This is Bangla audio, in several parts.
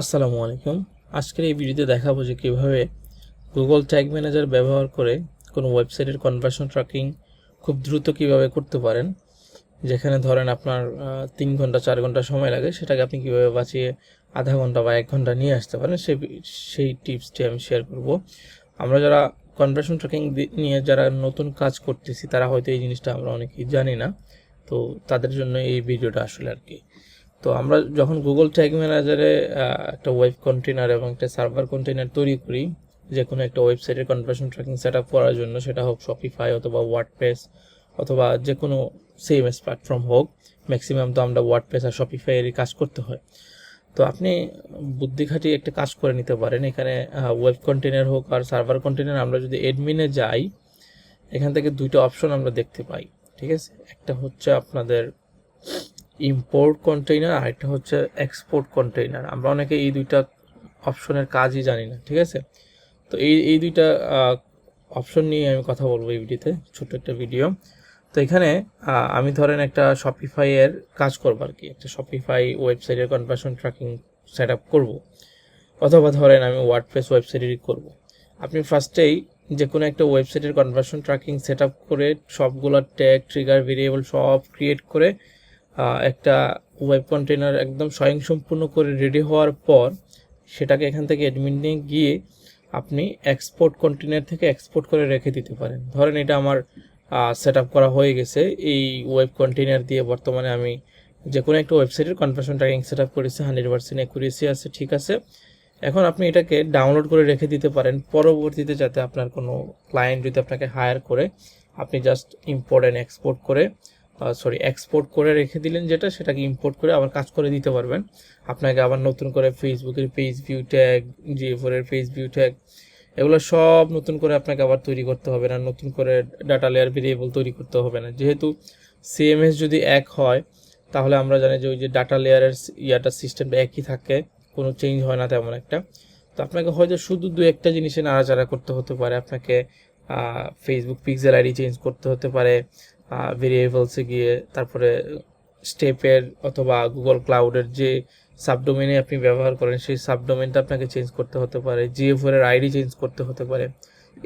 আসসালামু আলাইকুম। আজকের এই ভিডিওতে দেখাবো যে কীভাবে গুগল ট্যাগ ম্যানেজার ব্যবহার করে কোনো ওয়েবসাইটের কনভার্সন ট্র্যাকিং খুব দ্রুত কীভাবে করতে পারেন। যেখানে ধরেন আপনার তিন ঘণ্টা, চার ঘণ্টা সময় লাগে, সেটাকে আপনি কীভাবে বাঁচিয়ে আধা ঘণ্টা বা এক ঘণ্টা নিয়ে আসতে পারেন সেই সেই টিপসটি আমি শেয়ার করব। আমরা যারা কনভার্সন ট্র্যাকিং নিয়ে যারা নতুন কাজ করতেছি, তারা হয়তো এই জিনিসটা আমরা অনেকেই জানি না। তো তাদের জন্য এই ভিডিওটা আসলে আর কি। তো আমরা যখন গুগল ট্যাগ ম্যানেজারে একটা ওয়েব কন্টেনার এবং একটা সার্ভার কন্টেনার তৈরি করি যে কোনো একটা ওয়েবসাইটের কনভার্সন ট্র্যাকিং সেট আপ করার জন্য, সেটা হোক শপিফাই অথবা ওয়ার্ডপ্রেস অথবা যে কোনো সিএমএস প্ল্যাটফর্ম হোক ম্যাক্সিমাম তো আমরা ওয়ার্ডপ্রেস আর শপিফাইয়েরই কাজ করতে হয়। তো আপনি বুদ্ধি খাটিয়ে একটা কাজ করে নিতে পারেন। এখানে ওয়েব কন্টেনার হোক আর সার্ভার কন্টেনার আমরা যদি এডমিনে যাই, এখান থেকে দুইটা অপশন আমরা দেখতে পাই। ঠিক আছে? একটা হচ্ছে আপনাদের ইম্পোর্ট কন্টেইনার আর একটা হচ্ছে এক্সপোর্ট কন্টেইনার আমরা অনেকে এই দুইটা অপশনের কাজই জানি না, ঠিক আছে? তো এই এই দুইটা অপশন নিয়ে আমি কথা বলব এই ভিডিওতে, ছোট্ট একটা ভিডিও তো এখানে আমি ধরেন একটা শপিফাই এর কাজ করব আর কি, একটা শপিফাই ওয়েবসাইটের কনভার্সন ট্র্যাকিং সেট আপ করব। অথবা ধরেন আমি ওয়ার্ডপ্রেস ওয়েবসাইটেরই করব। আপনি ফার্স্টেই যে কোনো একটা ওয়েবসাইটের কনভার্সন ট্র্যাকিং সেট আপ করে সবগুলো ট্যাগ ট্রিগার ভেরিয়েবল সব ক্রিয়েট করে একটা ওয়েব কন্টেনার একদম স্বয়ংসম্পূর্ণ করে রেডি হওয়ার পর সেটাকে এখান থেকে অ্যাডমিনে গিয়ে আপনি এক্সপোর্ট কন্টেনার থেকে এক্সপোর্ট করে রেখে দিতে পারেন। ধরেন এটা আমার সেট করা হয়ে গেছে। এই ওয়েব কন্টেনার দিয়ে বর্তমানে আমি যে কোনো একটা ওয়েবসাইটের কনভার্সন ট্র্যাকিং সেট আপ করেছি হান্ড্রেড পার্সেন্ট অ্যাকুরেসি আছে, ঠিক আছে। এখন আপনি এটাকে ডাউনলোড করে রেখে দিতে পারেন। পরবর্তীতে যাতে আপনার কোনো ক্লায়েন্ট যদি আপনাকে হায়ার করে, আপনি জাস্ট ইম্পোর্ট অ্যান্ড এক্সপোর্ট করে সরি এক্সপোর্ট করে রেখে দিলেন যেটা, সেটাকে ইম্পোর্ট করে আবার কাজ করে দিতে পারবেন। আপনাকে আবার নতুন করে ফেসবুকের page view tag G A four page view tag এগুলো সব নতুন করে আপনাকে আবার তৈরি করতে হবে না, নতুন করে ডাটা লেয়ার ভেরিয়েবল তৈরি করতে হবে না। যেহেতু সিএমএস যদি এক হয়, তাহলে আমরা জানি যে ওই যে ডাটা লেয়ারের ইয়াটা সিস্টেমটা একই থাকে, কোনো চেঞ্জ হয় না তেমন একটা। তো আপনাকে হয়তো শুধু দু একটা জিনিসে নাড়াচাড়া করতে হতে পারে, আপনাকে ফেসবুক পিক্সেল আইডি চেঞ্জ করতে হতে পারে ভেরিয়েবলসে গিয়ে, তারপরে স্টেপের অথবা গুগল ক্লাউডের যে সাবডোমেনে আপনি ব্যবহার করেন, সেই সাবডোমেনটা আপনাকে চেঞ্জ করতে হতে পারে জিএফওর এর আইডি চেঞ্জ করতে হতে পারে।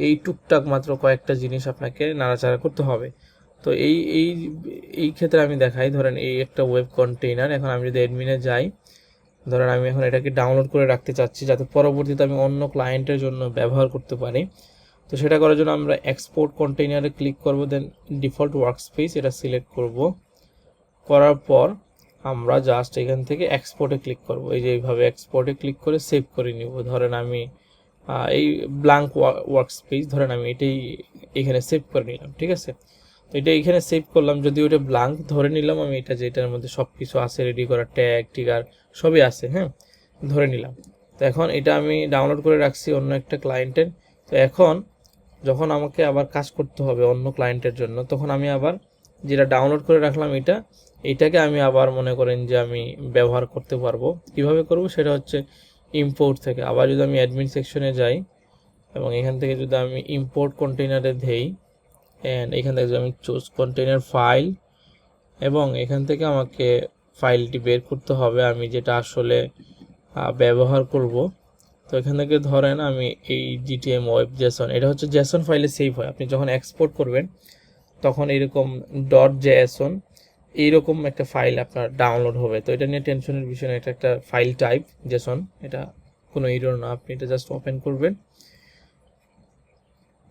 এই টুকটাক মাত্র কয়েকটা জিনিস আপনাকে নাড়াচাড়া করতে হবে। তো এই এই এই ক্ষেত্রে আমি দেখাই, ধরেন এই একটা ওয়েব কন্টেইনার, এখন আমি যদি অ্যাডমিনে যাই, ধরেন আমি এখন এটাকে ডাউনলোড করে রাখতে চাচ্ছি, যাতে পরবর্তীতে আমি অন্য ক্লায়েন্টের জন্য ব্যবহার করতে পারি। তো সেটা করার জন্য আমরা এক্সপোর্ট কন্টেইনারে ক্লিক করব দেন ডিফল্ট ওয়ার্কস্পেস এটা সিলেক্ট করব। করার পর আমরা জাস্ট এখান থেকে এক্সপোর্টে ক্লিক করব। এই যে এইভাবে এক্সপোর্টে ক্লিক করে সেভ করে নিব। ধরেন আমি এই ব্ল্যাঙ্ক ওয়ার্কস্পেস ধরেন আমি এটাই এখানে সেভ করে নিলাম, ঠিক আছে? তো এটা এখানে সেভ করলাম যদি ওটা ব্ল্যাঙ্ক ধরে নিলাম, আমি এটা যে এটার মধ্যে সব কিছু আছে রেডি করা ট্যাগ টিগার সবই আছে হ্যাঁ? ধরে নিলাম। তো এখন এটা আমি ডাউনলোড করে রাখছি অন্য একটা ক্লায়েন্টের তো এখন যখন আমাকে আবার কাজ করতে হবে অন্য ক্লায়েন্টের জন্য, তখন আমি আবার যেটা ডাউনলোড করে রাখলাম এটা এইটাকে আমি আবার মনে করেন যে আমি ব্যবহার করতে পারব। কীভাবে করব? সেটা হচ্ছে ইম্পোর্ট থেকে। আবার যদি আমি অ্যাডমিন সেকশনে যাই এবং এখান থেকে যদি আমি ইম্পোর্ট কন্টেইনারে দেই অ্যান্ড এখান থেকে আমি চুজ কন্টেইনার ফাইল এবং এখান থেকে আমাকে ফাইলটি বের করতে হবে, আমি যেটা আসলে ব্যবহার করব তো এখান থেকে ধরেন আমি এই জিটিএম ওয়েব জেসন এটা হচ্ছে জেসন ফাইলে সেভ হয়। আপনি যখন এক্সপোর্ট করবেন, তখন এরকম ডট জেএসন এইরকম একটা ফাইল আপনার ডাউনলোড হবে। তো এটা নিয়ে টেনশনের বিষয় না এটা একটা ফাইল টাইপ জেসন এটা কোনো ইরোর না, আপনি এটা জাস্ট ওপেন করবেন।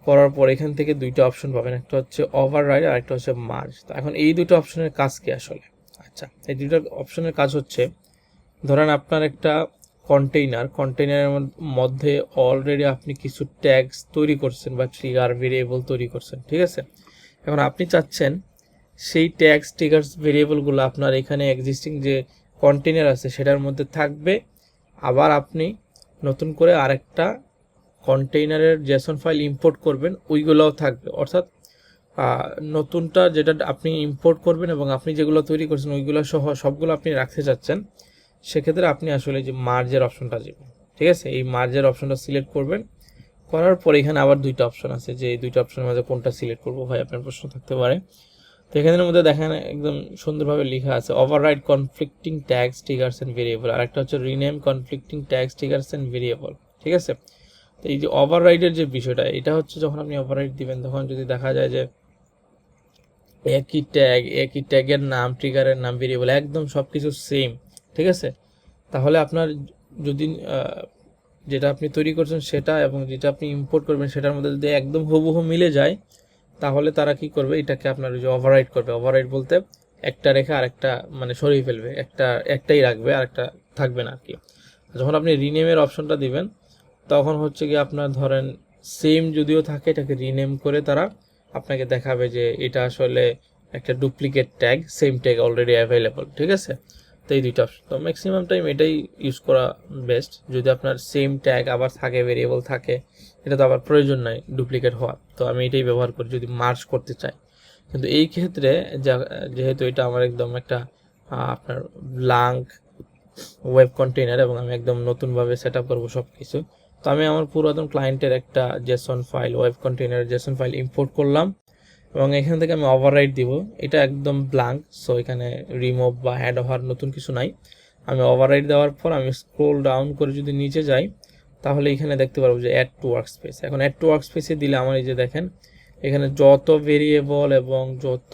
করার পর এখান থেকে দুইটা অপশন পাবেন, একটা হচ্ছে ওভার রাইড আর একটা হচ্ছে মার্জ তো এখন এই দুটো অপশনের কাজ কি আসলে? আচ্ছা এই দুটো অপশনের কাজ হচ্ছে, ধরেন আপনার একটা কন্টেইনার কন্টেইনারের মধ্যে অলরেডি আপনি কিছু ট্যাগস তৈরি করছেন বা ট্রিগার ভেরিয়েবল তৈরি করছেন, ঠিক আছে? এখন আপনি চাচ্ছেন সেই ট্যাগস ট্রিগার্স ভেরিয়েবলগুলো আপনার এখানে এক্সিস্টিং যে কন্টেইনার আছে সেটার মধ্যে থাকবে। আবার আপনি নতুন করে আরেকটা কন্টেইনারের জেসন ফাইল ইম্পোর্ট করবেন, ওইগুলোও থাকবে। অর্থাৎ নতুনটা যেটা আপনি ইম্পোর্ট করবেন এবং আপনি যেগুলো তৈরি করছেন ওইগুলো সহ সবগুলো আপনি রাখতে চাচ্ছেন। সেক্ষেত্রে আপনি আসলে যে মার্জের অপশনটা যাবেন ঠিক আছে? এই মার্জের অপশনটা সিলেক্ট করবেন। করার পর এখানে আবার দুইটা অপশন আছে যে, এই দুইটা অপশনের মাঝে কোনটা সিলেক্ট করব ভাই? আপনার প্রশ্ন থাকতে পারে। তো এখানের মধ্যে দেখেন একদম সুন্দরভাবে লেখা আছে override conflicting tags triggers and variable আর একটা হচ্ছে rename conflicting tags triggers and variable ঠিক আছে? তো এই যে ওভার ওভাররাইডের যে বিষয়টা, এটা হচ্ছে যখন আপনি ওভার ওভাররাইড দিবেন, তখন যদি দেখা যায় যে, একই ট্যাগ একই ট্যাগের নাম ট্রিগারের নাম ভেরিয়েবল একদম সব কিছু সেম ঠিক আছে? তাহলে আপনার যদি যেটা আপনি তৈরি করছেন সেটা এবং যেটা আপনি ইম্পোর্ট করবেন সেটার মধ্যে যদি একদম হুবহু মিলে যায়, তাহলে তারা কি করবে? এটাকে আপনার ওই যে ওভাররাইড করবে। ওভাররাইড বলতে একটা রেখে আরেকটা মানে সরিয়ে ফেলবে। একটা, একটাই রাখবে, আরেকটা থাকবে না আর কি যখন আপনি রিনেমের অপশনটা দিবেন, তখন হচ্ছে কি আপনার ধরেন সেম যদিও থাকে, এটাকে রিনেম করে তারা আপনাকে দেখাবে যে এটা আসলে একটা duplicate tag same tag already available ঠিক আছে? তো এই দুইটা অপশন তো ম্যাক্সিমাম টাইম এটাই ইউজ করা বেস্ট যদি আপনার সেম ট্যাগ আবার থাকে ভেরিয়েবল থাকে, এটা তো আবার প্রয়োজন নাই ডুপ্লিকেট হওয়ার। তো আমি এটাই ব্যবহার করি যদি মার্চ করতে চাই। কিন্তু এই ক্ষেত্রে যেহেতু এটা আমার একদম একটা আপনার ব্লাঙ্ক ওয়েব কন্টেইনার এবং আমি একদম নতুনভাবে সেট আপ করব সব কিছু তো আমি আমার পুরাতন ক্লায়েন্টের একটা JSON file web container JSON file import করলাম। এবং এখান থেকে আমি ওভাররাইট দিব। এটা একদম ব্লাঙ্ক সো এখানে রিমুভ বা হ্যাড ওভার নতুন কিছু নাই। আমি ওভাররাইট দেওয়ার পর আমি স্ক্রোল ডাউন করে যদি নিচে যাই, তাহলে এখানে দেখতে পারব যে অ্যাড টু ওয়ার্ক স্পেস এখন অ্যাড টু ওয়ার্ক স্পেসে দিলে আমার এই যে দেখেন, এখানে যত ভেরিয়েবল এবং যত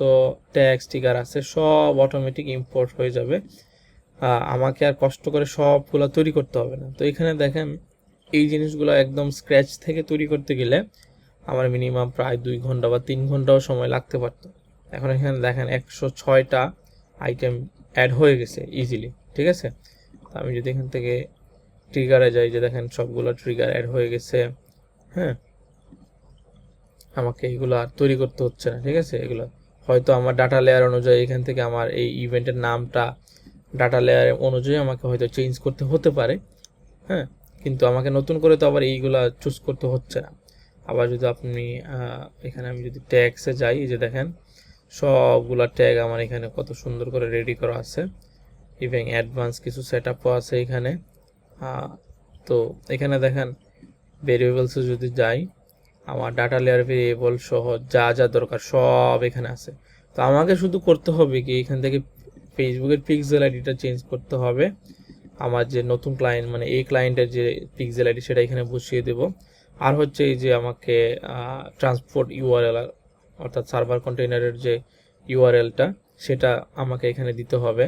ট্যাক্স স্টিকার আছে, সব অটোমেটিক ইম্পোর্ট হয়ে যাবে। আমাকে আর কষ্ট করে সবগুলো তৈরি করতে হবে না। তো এখানে দেখেন, এই জিনিসগুলো একদম স্ক্র্যাচ থেকে তৈরি করতে গেলে আমার মিনিমাম প্রায় দুই ঘণ্টা বা তিন ঘন্টাও সময় লাগতে পারতো। এখন এখানে দেখেন একশো ছয়টা আইটেম অ্যাড হয়ে গেছে ইজিলি ঠিক আছে? আমি যদি এখান থেকে ট্রিগারে যাই যে দেখেন সবগুলো ট্রিগার অ্যাড হয়ে গেছে হ্যাঁ? আমাকে এগুলো আর তৈরি করতে হচ্ছে না, ঠিক আছে? এগুলো হয়তো আমার ডাটা লেয়ার অনুযায়ী এখান থেকে আমার এই ইভেন্টের নামটা ডাটা লেয়ার অনুযায়ী আমাকে হয়তো চেঞ্জ করতে হতে পারে হ্যাঁ? কিন্তু আমাকে নতুন করে তো আবার এইগুলা চুজ করতে হচ্ছে না। আবার যদি আপনি এখানে আমি যদি ট্যাক্সে যাই, এই যে দেখেন, সবগুলা ট্যাগ আমার এখানে কত সুন্দর করে রেডি করা আছে। ইভেন অ্যাডভান্স কিছু সেট আপও আছে এখানে। তো এখানে দেখেন ভেরিয়েবলসে যদি যাই, আমার ডাটা লেয়ার ভেরিয়েবল সহ যা যা দরকার সব এখানে আছে। তো আমাকে শুধু করতে হবে কি, এখান থেকে ফেসবুকের পিক্সেল আইডিটা চেঞ্জ করতে হবে। আমার যে নতুন ক্লায়েন্ট মানে এই ক্লায়েন্টের যে পিক্সেল আইডি সেটা এখানে বসিয়ে দেব। আর হচ্ছে এই যে আমাকে ট্রান্সপোর্ট ইউআরএল অর্থাৎ সার্ভার কন্টেইনারের যে ইউআরএলটা সেটা আমাকে এখানে দিতে হবে।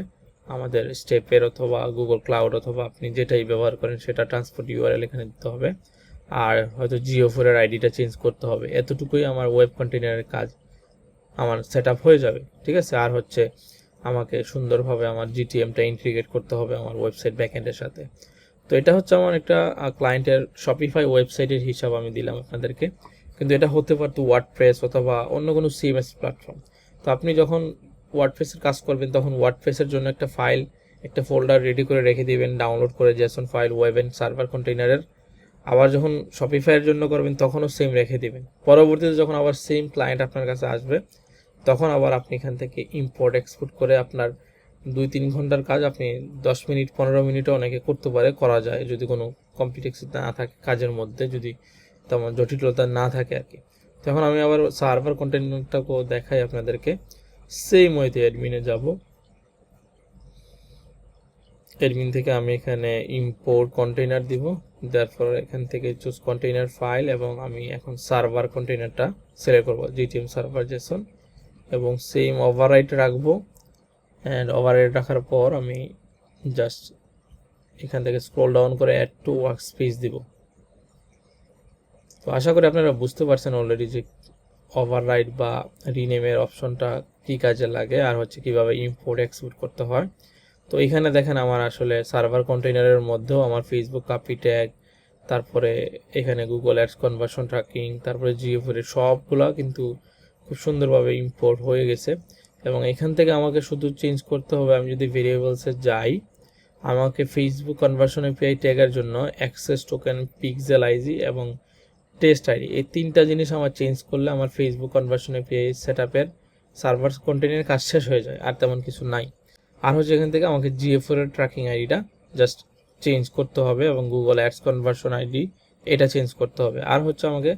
আমাদের স্টেপের অথবা গুগল ক্লাউড অথবা আপনি যেটাই ব্যবহার করেন, সেটা ট্রান্সপোর্ট ইউআরএল এখানে দিতে হবে। আর হয়তো জিও ফোরের আইডিটা চেঞ্জ করতে হবে। এতটুকুই আমার ওয়েব কন্টেইনারের কাজ। আমার সেট হয়ে যাবে, ঠিক আছে? আর হচ্ছে আমাকে সুন্দরভাবে আমার জিটিএমটা ইন্টিগ্রেট করতে হবে আমার ওয়েবসাইট ব্যাকএন্ডের সাথে। তো এটা হচ্ছে আমার একটা ক্লায়েন্টের শপিফাই ওয়েবসাইটের হিসাব আমি দিলাম আপনাদেরকে। কিন্তু এটা হতে পারতো ওয়ার্ডপ্রেস অথবা অন্য কোনো সিএমএস প্ল্যাটফর্ম তো আপনি যখন ওয়ার্ডপ্রেসের কাজ করবেন, তখন ওয়ার্ডপ্রেসের জন্য একটা ফাইল একটা ফোল্ডার রেডি করে রেখে দিবেন ডাউনলোড করে JSON file web and server কন্টেইনারের আবার যখন শপিফাইয়ের জন্য করবেন, তখনও সেম রেখে দিবেন। পরবর্তীতে যখন আবার সেম ক্লায়েন্ট আপনার কাছে আসবে, তখন আবার আপনি এখান থেকে ইম্পোর্ট এক্সপোর্ট করে আপনার দুই তিন ঘণ্টার কাজ আপনি দশ মিনিট, পনেরো মিনিটও অনেকে করতে পারে, করা যায়। যদি কোনো কমপ্লিটেক্স না থাকে কাজের মধ্যে, যদি তেমন জটিলতা না থাকে আর কি। তখন আমি আবার সার্ভার কন্টেন্টটাকেও দেখাই আপনাদেরকে। সেম ওয়েতে অ্যাডমিনে যাব। অ্যাডমিন থেকে আমি এখানে ইম্পোর্ট কন্টেইনার দিব। তারপর এখান থেকে চুজ কন্টেইনার ফাইল এবং আমি এখন সার্ভার কন্টেইনারটা সিলেক্ট করব। জিটিএম সার্ভার জেসন এবং সেম ওভাররাইট রাখব। অ্যান্ড ওভাররাইট রাখার পর আমি জাস্ট এখান থেকে স্ক্রল ডাউন করে অ্যাড টু ওয়ার্ক স্পেস দিব। তো আশা করি আপনারা বুঝতে পারছেন অলরেডি যে ওভাররাইট বা রিনেমের অপশনটা কী কাজে লাগে আর হচ্ছে কীভাবে ইম্পোর্ট এক্সপোর্ট করতে হয়। তো এখানে দেখেন আমার আসলে সার্ভার কন্টেইনারের মধ্যেও আমার ফেসবুক কাপি ট্যাগ তারপরে এখানে গুগল অ্যাডস কনভার্সন ট্র্যাকিং তারপরে জিও ফোরের সবগুলা কিন্তু খুব সুন্দরভাবে ইম্পোর্ট হয়ে গেছে। এবং এখান থেকে আমাকে শুধু চেঞ্জ করতে হবে আমি যদি ভেরিয়েবলসে যাই, আমাকে ফেসবুক কনভার্সন এপিআই ট্যাগের জন্য অ্যাক্সেস টোকেন পিক্সেল আইজি এবং টেস্ট আইডি এই তিনটা জিনিস আমার চেঞ্জ করলে আমার ফেসবুক কনভার্সন এপিআই সেট আপের সার্ভার কন্টেন্টের কাজ শেষ হয়ে যায়, আর তেমন কিছু নাই। আর হচ্ছে এখান থেকে আমাকে জিএফওর এর ট্র্যাকিং আইডিটা জাস্ট চেঞ্জ করতে হবে এবং গুগল অ্যাডস কনভার্সন আইডি এটা চেঞ্জ করতে হবে। আর হচ্ছে আমাকে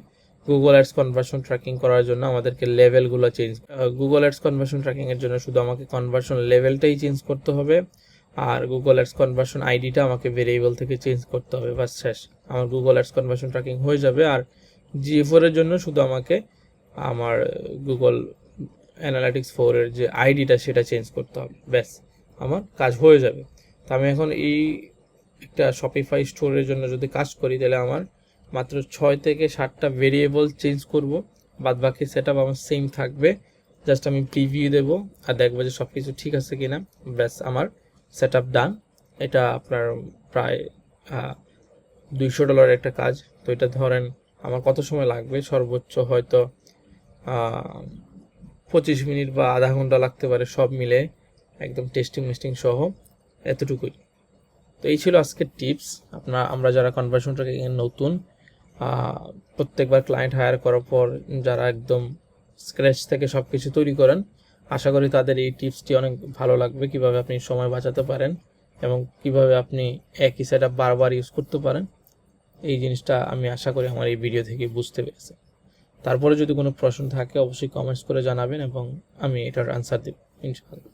গুগল অ্যাডস কনভার্সন ট্র্যাকিং করার জন্য আমাদেরকে লেভেলগুলো চেঞ্জ গুগল অ্যাডস কনভার্সন ট্র্যাকিংয়ের জন্য শুধু আমাকে কনভার্সন লেভেলটাই চেঞ্জ করতে হবে আর গুগল অ্যাডস কনভার্সন আইডিটা আমাকে ভেরিয়েবল থেকে চেঞ্জ করতে হবে, বাস শেষ। আমার গুগল অ্যাডস কনভার্সন ট্র্যাকিং হয়ে যাবে আর জিএ ফোরের জন্য শুধু আমাকে আমার গুগল অ্যানালিটিক্স ফোরের যে আইডিটা সেটা চেঞ্জ করতে হবে, ব্যাস, আমার কাজ হয়ে যাবে। তো আমি এখন এই একটা শপিফাই স্টোরের জন্য যদি কাজ করি, তাহলে আমার মাত্র ছয় থেকে সাতটা ভেরিয়েবল চেঞ্জ করব। বাদ বাকি সেট আমার সেম থাকবে। জাস্ট আমি প্রিভিউ দেবো আর দেখব যে সব কিছু ঠিক আছে কিনা। ব্যাস, আমার সেট ডান এটা আপনার প্রায় দুইশো ডলারের একটা কাজ। তো এটা ধরেন আমার কত সময় লাগবে? সর্বোচ্চ হয়তো পঁচিশ মিনিট বা আধা ঘণ্টা লাগতে পারে সব মিলে। একদম টেস্টিং মেস্টিং সহ এতটুকুই। তো এই ছিল আজকের টিপস আপনার, আমরা যারা কনভার্সন ট্র্যাকিং নতুন প্রত্যেকবার ক্লায়েন্ট হায়ার করার পর যারা একদম স্ক্র্যাচ থেকে সব কিছু তৈরি করেন, আশা করি তাদের এই টিপসটি অনেক ভালো লাগবে কীভাবে আপনি সময় বাঁচাতে পারেন এবং কীভাবে আপনি একই সেট বারবার ইউজ করতে পারেন। এই জিনিসটা আমি আশা করি আমার এই ভিডিও থেকে বুঝতে পেরেছি তারপরে যদি কোনো প্রশ্ন থাকে, অবশ্যই কমেন্টস করে জানাবেন এবং আমি এটার আনসার দেব, ইনশাআল্লাহ।